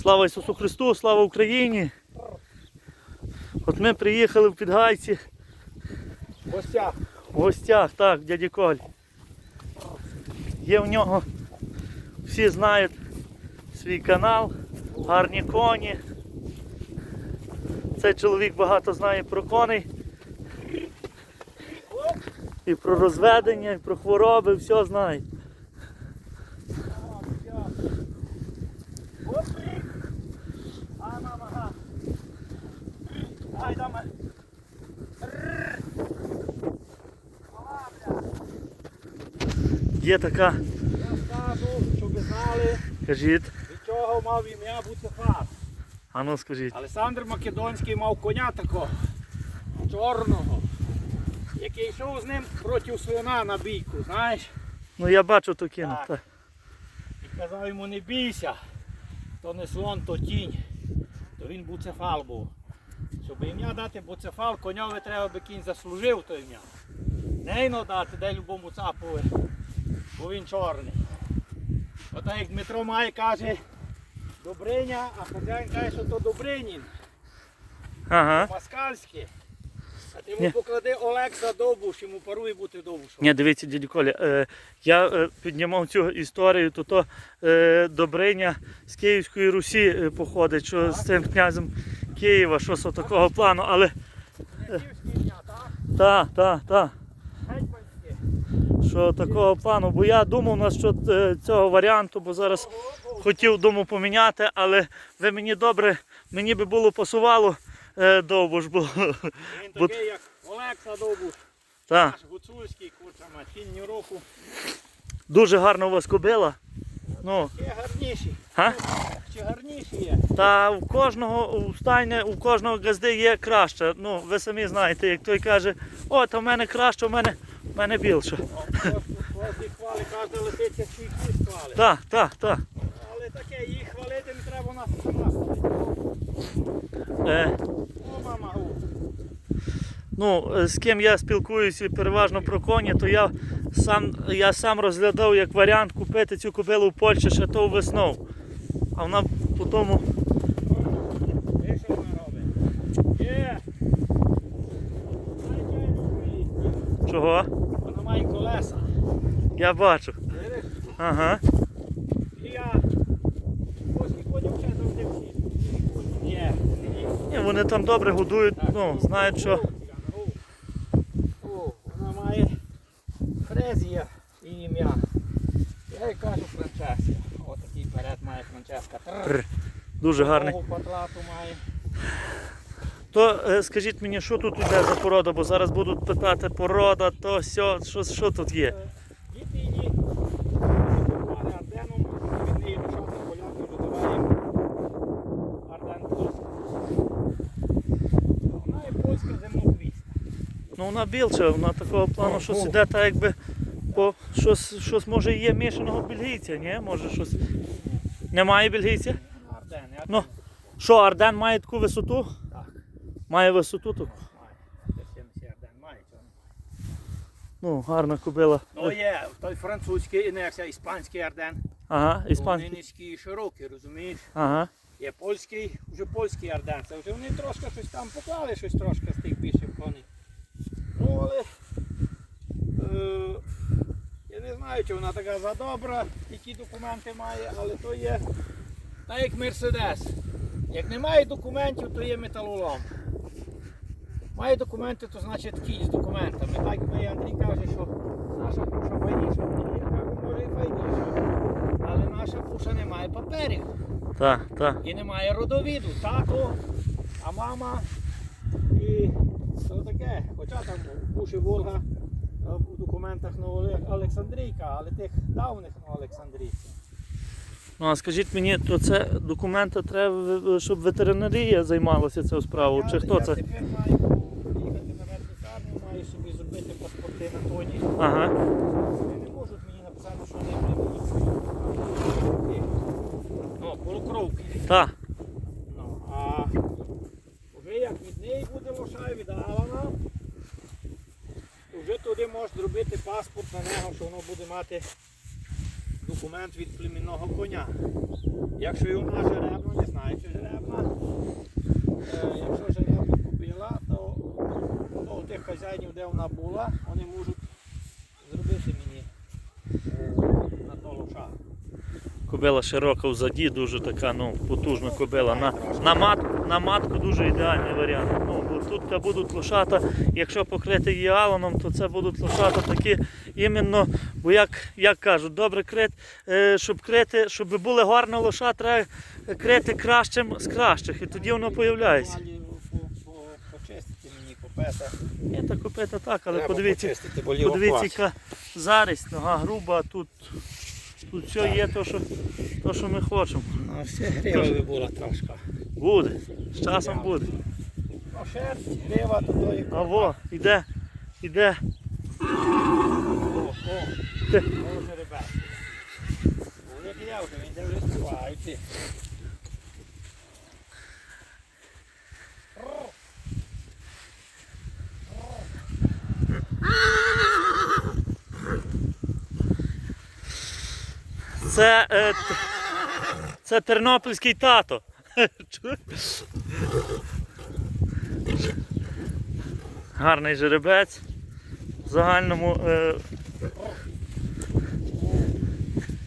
Слава Ісусу Христу, слава Україні! От ми приїхали в Підгайці Гостя. в гостях, так, дяді Коль. Є в нього, всі знають свій канал, гарні коні. Цей чоловік багато знає про коней. І про розведення, і про хвороби, все знає. Є така, щоб знали, кажіть, від чого мав ім'я Буцефас. а ну скажіть. Олександр Македонський мав коня такого чорного, який йшов з ним проти свина на бійку, знаєш? Ну я бачу то кіно. Так. Так. І казав йому не бійся, то не слон, то тінь. То він буцефал був. Щоб ім'я дати буцефал, коньові треба би кінь заслужив то ім'я. Нейно дати, де любому цапові, бо він чорний. Ота як Дмитро має каже Добриня, а хазяїн каже, що то Добринін, Ага. москальський. А ти йому поклади Олекса Довбуш, йому парує бути Довбушем. Ні, дивіться, дядю Коля, е, я е, піднімав цю історію, то то е, Добриня з Київської Русі е, походить, що з цим князем Києва, що з такого плану, але Київське ім'я, так? та, та, та, Гетьманське. Що такого плану. Бо я думав насчет цього варіанту, бо зараз хотів думу поміняти, але ви мені добре, мені би було пасувало е, довбуш, бо Він Бо- такий, як Олекса Довбуш. Наш гуцульський курча кінь року. дуже гарно у вас кобила. Ну, Ще гарніші. є. Та у кожного у стайне, у кожного газди є краще. Ну, ви самі знаєте, як той каже, о, та в мене краще, в мене, в мене більше. Кожні хвали, кожна лисиця свій хвіст хвали. Так, так, так. Але таке, їх хвалити не треба у нас сама хвалити. Е, О, мама, гу. Ну, е, з ким я спілкуюся переважно про коні, то я сам, я сам розглядав як варіант купити цю кобилу в Польщі ще то весною. А вона по тому, чого? Вона має колеса. Я бачу. Ага. І я. Польські коні вже завжди всі. Ні, ні. Вони там добре годують, ну, знають, що. О, вона має Фрезія і ім'я. Я кажу Франческа. Ось такий перед має Франческа. Тр. Дуже гарний. Патлату має. То е, скажіть мені, що тут йде за порода, бо зараз будуть питати порода, то сьо, що, що тут є? Діти її купували Арденом, від неї лишати поляки видаваємо Арден Польська. Вона є польська зимохвіст. Ну вона більша, вона такого плану, що іде так якби по щось, щось може є мішаного бельгійця, ні? Може щось. Немає бельгійця? Арден, Ну. Що, Арден має таку висоту? Так. Має висоту таку. Має. Десь 70 Арден має цього. Ну, гарна кобила. Ну є, той французький, і не як іспанський Арден. Ага, Вони іспанський. низькі і широкі, розумієш? Ага. Є польський, вже польський Арден. Це вже вони трошки щось там поклали, щось трошки з тих більших коней. Ну, але е, не знаю, чи вона така задобра, які документи має, але то є так як Мерседес. Як немає документів, то є металолом. Має документи, то значить кінь з документами. Так як Андрій каже, що наша пуша файніша. Я кажу, може і файніша. Але наша пуша не має паперів. Так, так. І немає родовіду. Тато, а мама і то таке. Хоча там Пуші Волга в документах Олександрійка, але тих давних ну, Олександрійців. Ну а скажіть мені, то це документи треба, щоб ветеринарія займалася цією справою? Чи хто я це? тепер маю їхати на ветлікарню, маю собі зробити паспорти на тоні. Ага. Вони не можуть мені написати, що не мені. Ну, полукровки. Так. можеш зробити паспорт на нього, що воно буде мати документ від племінного коня. Якщо вона жеребно, не знаю, чи жеребна. Е, якщо жеребну купила, то, то у тих хазяїнів, де вона була, вони можуть зробити мені е, на того лоша. Кобила широка взаді, дуже така ну, потужна кобила. На, на, мат, на матку дуже ідеальний варіант. Ну, тут будуть лошата, якщо покрити її аланом, то це будуть лошата такі іменно, бо як, як кажуть, добре крит, е, щоб крити, щоб були гарні лоша, треба крити кращим з кращих, і тоді воно появляється. По- Почистити мені копета. Ні, та копита так, але Треба подивіться, подивіться, яка зарість, нога груба, тут, тут все є те, що, то, що ми хочемо. Ну, все грива була трошки. Буде, з часом буде. Шерсть, грива, то то і А во, іде, іде. О, о, Ти. Боже, ребят. Як я вже, він де вже. Це, е, це тернопільський тато. Гарний жеребець. В загальному. Е,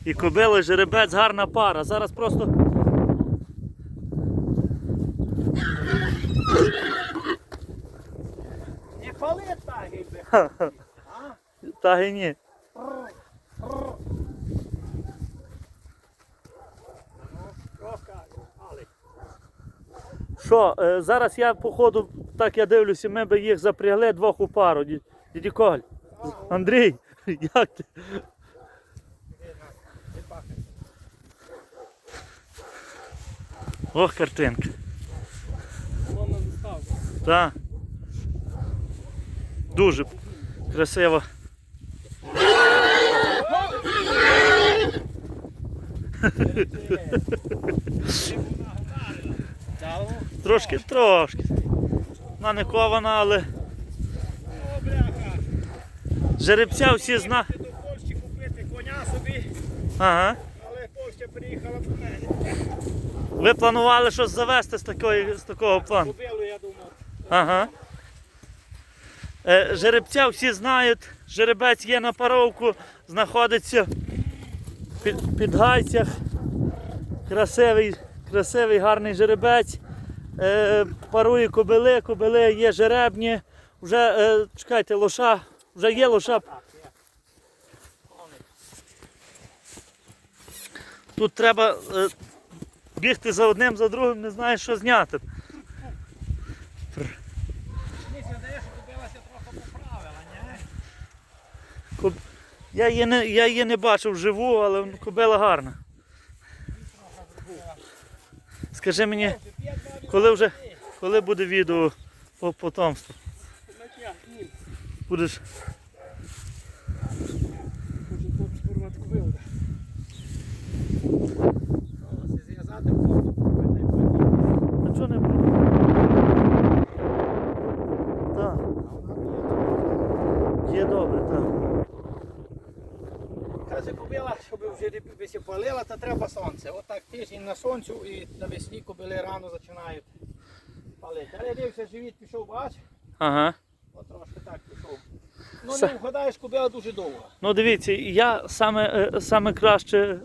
і кобила, і жеребець, гарна пара. Зараз просто. Не пали таги, якби. Ха-ха. Та й ні. Ну, Трошки, але. Що, е, зараз я походу, так я дивлюся, ми би їх запрягли двох у пару. Діді Коль. Андрій, як ти? Ох, картинка. Так. Дуже красиво. Трошки, трошки. Вона не кована, але жеребця всі зна. До Польщі купити коня собі, Ага. але Польща приїхала до мене. Ви планували щось завести з, такої, з такого плану? Купилу, я думав. Ага. Е, жеребця всі знають. Жеребець є на паровку, знаходиться під, під гайцях. Красивий, красивий, гарний жеребець. Е, парує кобили, кобили є жеребні. Вже е, чекайте, лоша, вже є лоша. Тут треба е, бігти за одним, за другим, не знаєш, що зняти. Я її не, я її не бачив вживу, але кобила гарна. Скажи мені, коли вже коли буде відео по потомству? Будеш. Зв'язати воду, купити потім. А чого не буде? Так, є добре, так. Каже, купила, щоб вже палила, то треба сонце. Отак тиждень на сонцю і навесні кобили рано починають палити. Але дивився, живіт пішов, бач, Ага. от трошки так пішов. Ну Все. не вгадаєш, кобила дуже довго. Ну дивіться, я саме, е, саме краще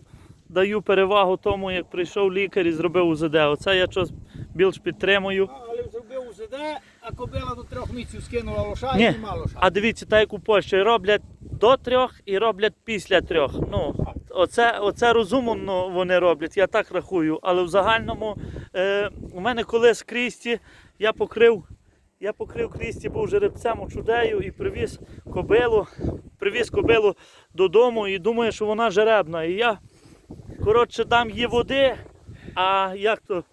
даю перевагу тому, як прийшов лікар і зробив УЗД. Оце я щось більш підтримую. Ну, але зробив УЗД, а кобила до трьох місяців скинула лоша і нема лоша. А дивіться, так як у Польщі роблять до трьох і роблять після трьох. Ну, оце, оце розумно вони роблять, я так рахую. Але в загальному е, у мене колись Крісті я покрив. Я покрив Крісті, був жеребцем у чудею і привіз кобилу, привіз кобилу додому і думаю, що вона жеребна. І я коротше дам їй води, а як то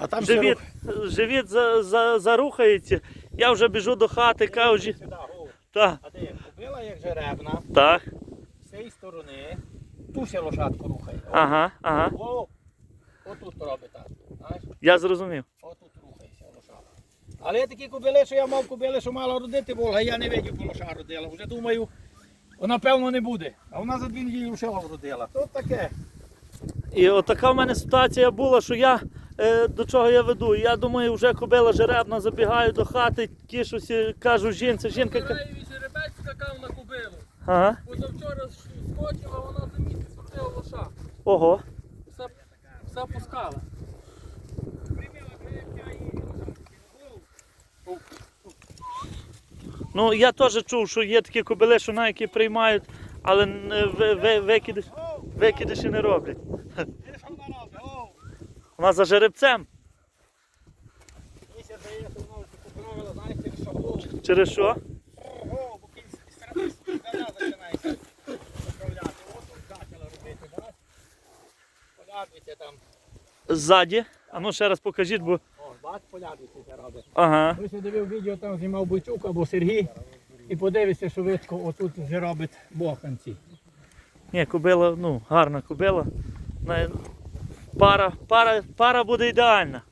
А там живіт, живіт за, за, зарухається. Я вже біжу до хати, кажу, «Жі- Сюди, о. та, А де? Кобила як жеребна, так, з цієї сторони, ту ще лошадку рухає. О. ага, ага. О, отут робить так. Знаєш? Я зрозумів. Отут рухається лошадка. Але є такі кобили, що я мав кобили, що мала родити Волга, я не видів, бо лоша родила. Вже думаю, вона певно не буде. А вона за дві неділі лошила вродила. Тут таке. І от така в мене ситуація була, що я е, до чого я веду. Я думаю, вже кобила жеребна, забігаю до хати, тішуся, кажу жінці, жінка. ка- скакав на кубилу. Ага. Позавчора скочила, вона за місяць крутила лоша. Ого. Все, все пускала. Ну я теж чув, що є такі кобили, що на які приймають, але викидиш, викидиші не роблять. Що вона за жеребцем. мені ся здається, вона вже поправила, знаєте, що о, Через що? о, бо кінь серед спідана починається поправляти. От тут дятела робити, бач? Полядуйте там. Ззаді. А ну ще раз покажіть, бо. О, бач, це робить. Ага. Хтось я дивив відео, там знімав Бойчук або Сергій. І подивися, що видко отут вже робить боханці. Ні, кобила, ну, гарна кобила. Пара, пара, пара буде ідеальна.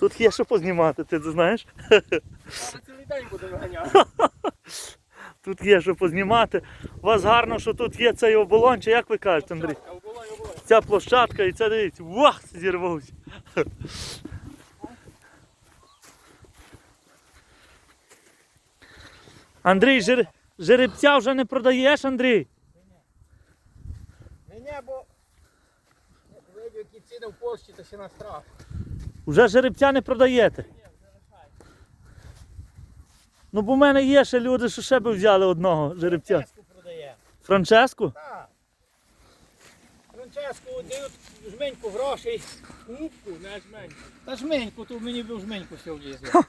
Тут є що познімати, ти це знаєш? Зараз цілий день буде виганяти. Тут є що познімати. У вас гарно, що тут є цей оболонь, чи як ви кажете, Андрій? Ця площадка і це дивіться. Вах! Зірвався. Андрій, жер... жеребця вже не продаєш, Андрій? Не, не, бо видів, які ціни в Польщі, то ще на страх. Вже жеребця не продаєте. Ну, бо в мене є ще люди, що ще би взяли одного жеребця. Франческу продає. Франческу? Так. Франческу дають жменьку грошей. Губку, не жмень. Та жменьку, то мені б в жменьку все влізло.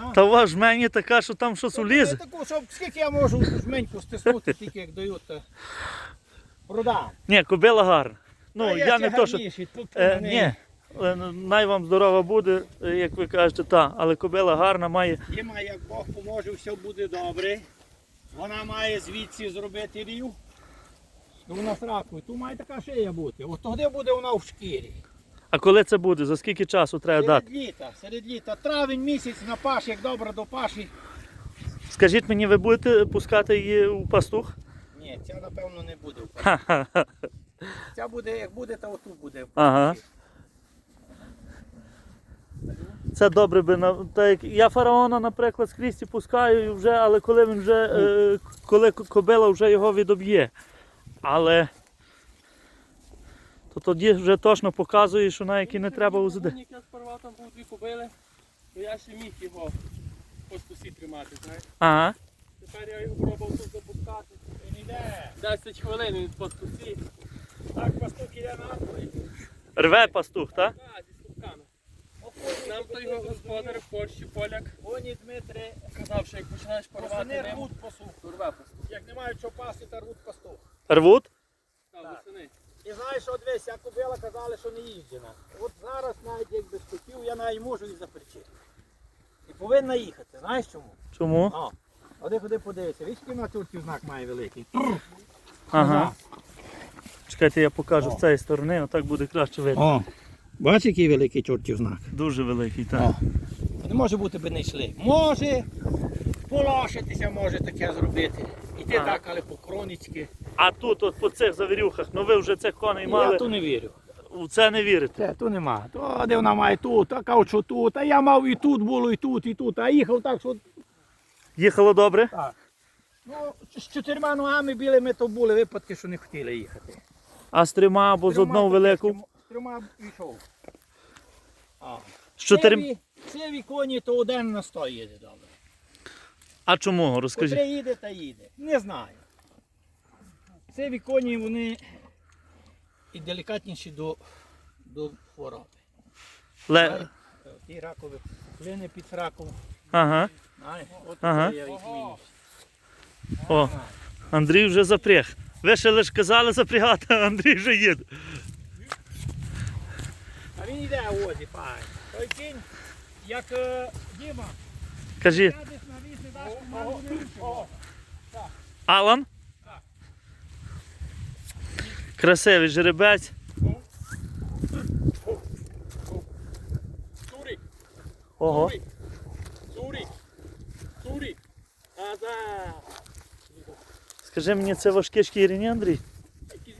А? Та у вас ж мені така, що там щось улізе. Та Таку, щоб скільки я можу жменьку стиснути, тільки як дають, то продам. Ні, кобила гарна. Ну, А я не то, що. тут Е, ні, най вам здорова буде, е, як ви кажете, та, але кобила гарна має. Діма, як Бог поможе, все буде добре. Вона має звідси зробити рів. Ну, вона з ракою. Тут має така шия бути. От тоді буде вона в шкірі. А коли це буде? За скільки часу треба Серед дати? літа, серед літа. Травень місяць на паш, як добре до паші. Скажіть мені, ви будете пускати її у пастух? Ні, ця напевно не буде. в. Ха-ха-ха. Ця буде, як буде, то отут буде. Ага. Це добре би на так як я фараона, наприклад, з крісті пускаю і вже, але коли він вже е, коли кобила вже його відоб'є. Але то тоді вже точно показує, що на які не треба УЗД. Як я сперва там був дві кубили, то я ще міг його по спусі тримати, знаєш. Ага. Тепер я його пробував тут запускати. Він іде. 10 хвилин він по спусі. Так, пастух іде на Рве пастух, так? Нам той його господар в Польщі, поляк, Коні Дмитре, казав, що як починаєш порвати пасани ним, рвуть пасух. то рве пастух. Як не мають що пасти, то рвуть пастух. Рвуть? Так, восени. І знаєш, от весь, як кобила казали, що не їздена. От зараз навіть якби схотів, я навіть можу і запричити. І повинна їхати. Знаєш чому? Чому? О, ходи, ходи подивися. Віч, який на турці знак має великий. Ага. Чекайте, я покажу з цієї сторони, отак буде краще видно. О, бачиш, який великий чортів знак. Дуже великий, так. О. Не може бути би не йшли. Може полошитися, може таке зробити. Іти так, але по. А тут, от по цих завірюхах, ну ви вже цих коней мали, Я ту не вірю. у це не вірите. Це, ту нема. То де вона має тут, а що тут. А я мав і тут було, і тут, і тут. А їхав так, що Їхало добре? так. Ну, з чотирма ногами білими то були випадки, що не хотіли їхати. А з трьома або з Трьома одного велику. З трьома йшов. З чотирм... Сиві, сиві коні, то один на сто їде добре. А чому? Розкажіть. Котре їде, та їде. Не знаю. Сиві коні, вони і делікатніші до, до хвороби. Ле... Ті ракові клини під раком. Ага. Знаєш, от Ага. я їх. О, Андрій вже запряг. Ви ще лише казали запрягати, а Андрій вже їде. У возі, пай. Той кінь, як е, Діма, Кажи, сядеш на віз, не даш команду, не рухаєш. Алан? Красивий жеребець. Сурик, Ого. сурик, сурик, сурик. Аза. Скажи мені, це важкі шкіряні, Андрій? Якийсь.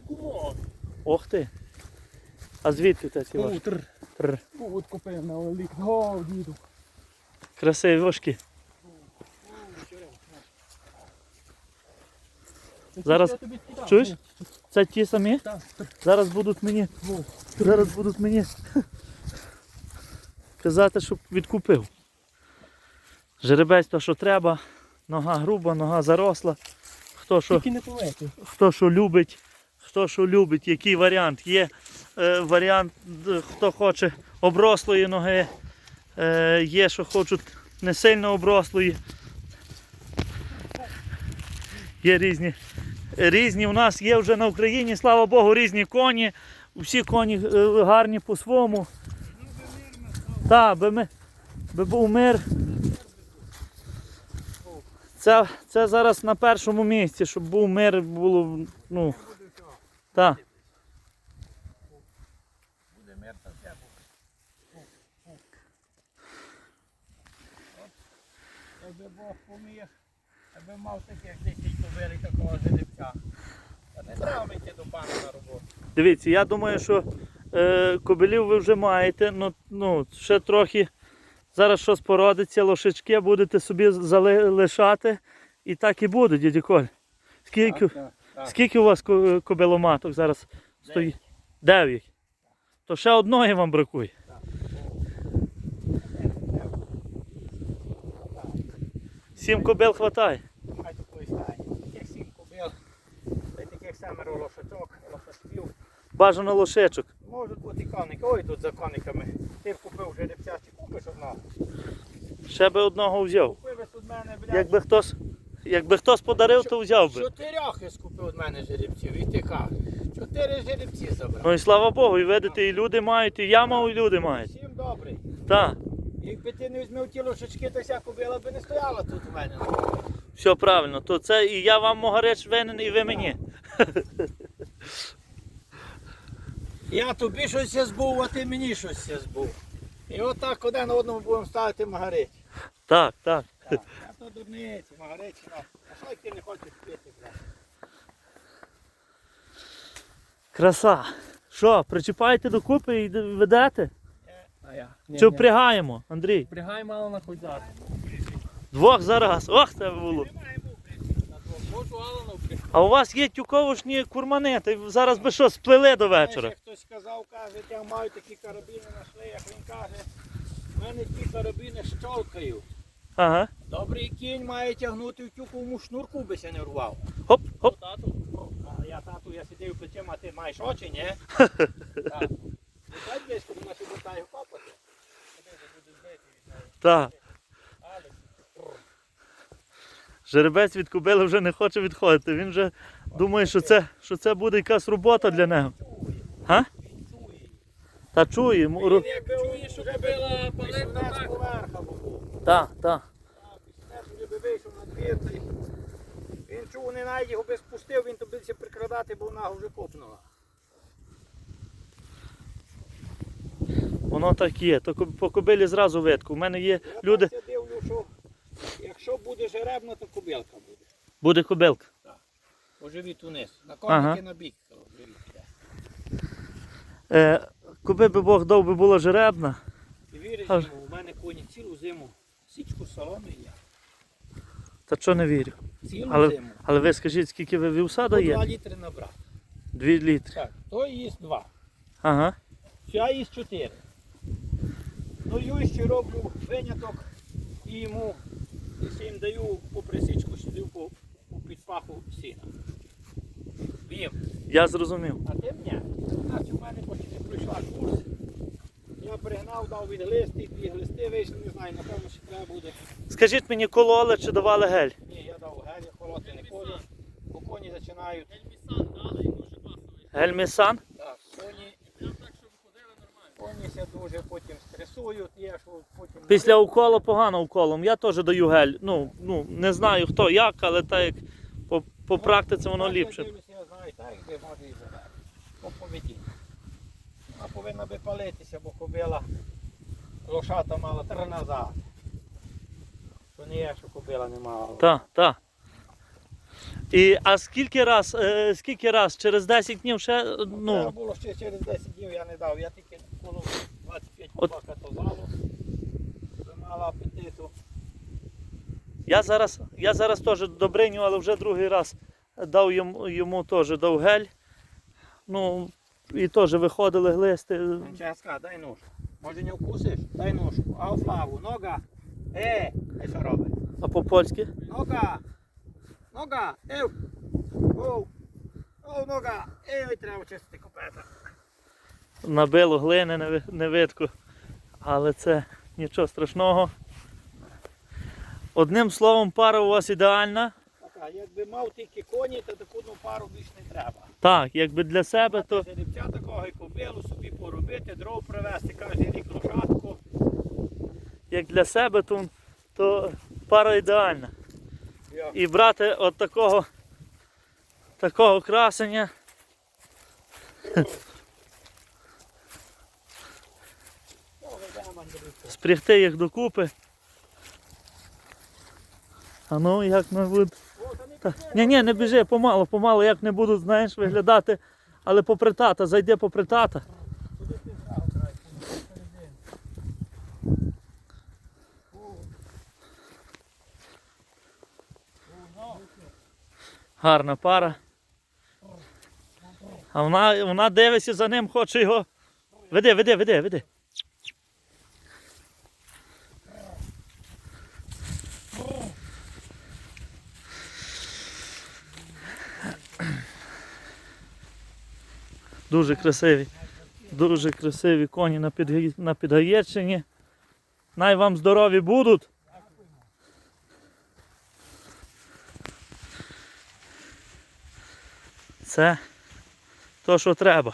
Ох ти. А звідки те ці ваші? Тр. От купив на олік. О, діду. Красиві вошки. Зараз-. Чуєш? Це ті самі? Зараз будуть мені. Зараз будуть мені казати, щоб відкупив. Жеребець то, що треба, нога груба, нога заросла. Хто що, хто що любить, хто що любить, який варіант. Є варіант, хто хоче оброслої ноги, е, є, що хочуть не сильно оброслої. Є різні. Різні у нас є вже на Україні, слава Богу, різні коні. Всі коні е, гарні по-своєму. Так, би, ми, би був мир. Це, це зараз на першому місці, щоб був мир, було. Ну, так. Буде мир та все буде. Якби Бог поміг, аби мав таких 10 кобили такого жеребця. Та не треба йти до пана на роботу. Дивіться, я думаю, що е, кобилів ви вже маєте, ну, ну ще трохи. Зараз щось породиться, лошечки будете собі залишати. І так і буде, дядя Коль. Скільки, Так, так, так. скільки у вас кобиломаток зараз стоїть? Дев'ять. То ще одної вам бракує. Сім кобил хватає. Хай такої статі. Таких сім кобил, та й таких семеро лошачок, лошачків. Бажано лошечок. Можуть бути коники. Ой, тут за кониками. Ти б купив жеребця, чи купиш одного? Ще би одного взяв. Купив від мене, блядь. Якби хтось, якби хтось подарив, то взяв би. Чотирьох я скупив від мене жеребців, і ти кажеш. Чотири жеребці забрав. Ну і слава Богу, і видите, і люди мають, і я мав, і люди мають. Всім добрий. Так, Якби ти не візьмив ті лошачки, то вся кобила би не стояла тут у мене. все правильно. То це і я вам могареч винен, і ви мені. Я тобі щось збув, а ти мені щось збув. І отак один на одному будемо ставити магариць. Так, так. Так, а то дурниці, магариці. ну. А що ти не хочеш пити? Краса. Що, причіпаєте докупи і ведете? А я. Чи впрягаємо, Андрій? Впрягай мало на хоч зараз. Двох зараз. Ох, це було. Можу Алана впрягти. А у вас є тюковушні курмани, та й зараз би що, сплели до вечора. Ще хтось сказав, каже, я маю такі карабіни на шлеях. Він каже, в мене ті карабіни щолкають. Ага. Добрий кінь має тягнути в тюковому шнурку, би ся не рвав. Хоп, хоп. Тату, а я тату, я сидів плечима, а ти маєш очі, ні? Так. Ну, дай десь, коли бутаю копати. Так. Жеребець від кобили вже не хоче відходити. Він вже думає, що це, що це буде якась робота для нього. чує, Га? він чує. Та чує. Він якби Чує, що кобила палить, так. поверха був. Так, так. Він чув, не найде, його би спустив, він тобі прикрадати, бо ногу вже копнула. Воно так є. То по кобилі зразу видко. У мене є Я люди. я дивлю, що якщо буде жеребна, то кобилка буде. Буде кобилка. Оживіть униз. На коники Ага. на бік. Е, коби би Бог дав би була жеребна. І віриш А- йому, у мене коні цілу зиму січку соломи є. Та що не вірю. Цілу Але, зиму. але ви скажіть, скільки ви вівса По два літри набрав. Дві літри. Так, той їсть два. Ага. Я їсть чотири. Ну ще роблю виняток і йому якщо їм даю по присічку сюди по підпаху сіна. Їм. Я зрозумів. А ти ні. Значить, у мене поки не пройшла курс. Я пригнав, дав від глисти, дві глисти вийшли, не знаю, напевно, що треба буде. Скажіть мені, кололи чи давали гель? Ні, я дав гелі, холоти не колю, бо коні починають. Ельмісан дали, і дуже класно вийшло. Гельмісан? Так, коні, Прям так, щоб ходили нормально. дуже потім стресують, є, що потім... Після уколу погано уколом. Я теж даю гель. Ну, ну, не знаю хто як, але так як по, по практиці воно я ліпше. дивлюся, Я знаю, так, де може і забрати. По поведінці. Вона повинна би палитися, бо кобила лошата мала три назад. То не є, що кобила не мала. Так, так. І, а скільки раз, е, скільки раз? Через 10 днів ще, Треба ну, було ще через 10 днів, я не дав. Я тільки коло 25 От- залу. Мала апетиту. я зараз, я зараз теж добриню, але вже другий раз дав йому, йому теж дав гель. Ну, і теж виходили глисти. Франческа, дай ножку. Може не вкусиш? Дай ножку. А флаву, нога. Е, а що робить? А по-польськи? Нога. Нога. Ев. Оу. Оу, нога. Ей, треба чистити копета. Набило глини неви- невидко. Але це нічого страшного. Одним словом, пара у вас ідеальна. Така, якби мав тільки коні, то таку ну, пару більш не треба. Так, якби для себе, то Жеребця такого і кобилу собі поробити, дров привезти, кожен рік лошадку. як для себе, то, то пара ідеальна. Я. І брати от такого, такого красення. О, ведемо, Спрягти їх докупи. А ну як не буде. Ні, ні, не біжи, помалу, помалу, як не будуть, знаєш, виглядати. Але попри тата, зайди попри тата. Гарна пара. А вона, вона дивиться за ним, хоче його. Веди, веди, веди, веди. Дуже красиві. Дуже красиві коні на, Підгаї- на Підгаєччині. Най вам здорові будуть. Це то, що треба.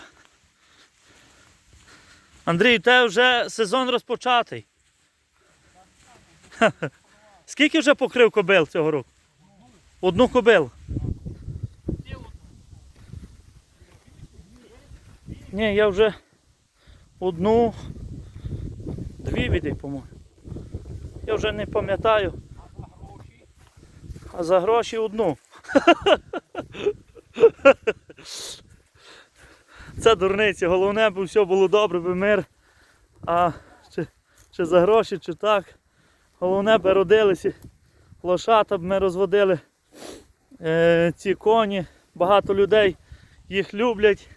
Андрій, у тебе вже сезон розпочатий. Скільки вже покрив кобил цього року? Одну кобилу. Ні, я вже одну, дві відей, по-моєму. Я вже не пам'ятаю. А за гроші А за гроші одну. Це дурниці. Головне, аби все було добре, би мир. А чи, чи за гроші, чи так. Головне, би родилися лошата, б ми розводили е, ці коні. Багато людей їх люблять.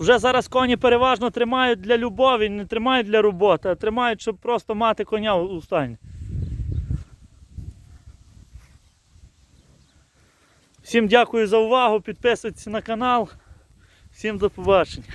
Вже зараз коні переважно тримають для любові, не тримають для роботи, а тримають, щоб просто мати коня у стані. Всім дякую за увагу, підписуйтесь на канал. Всім до побачення.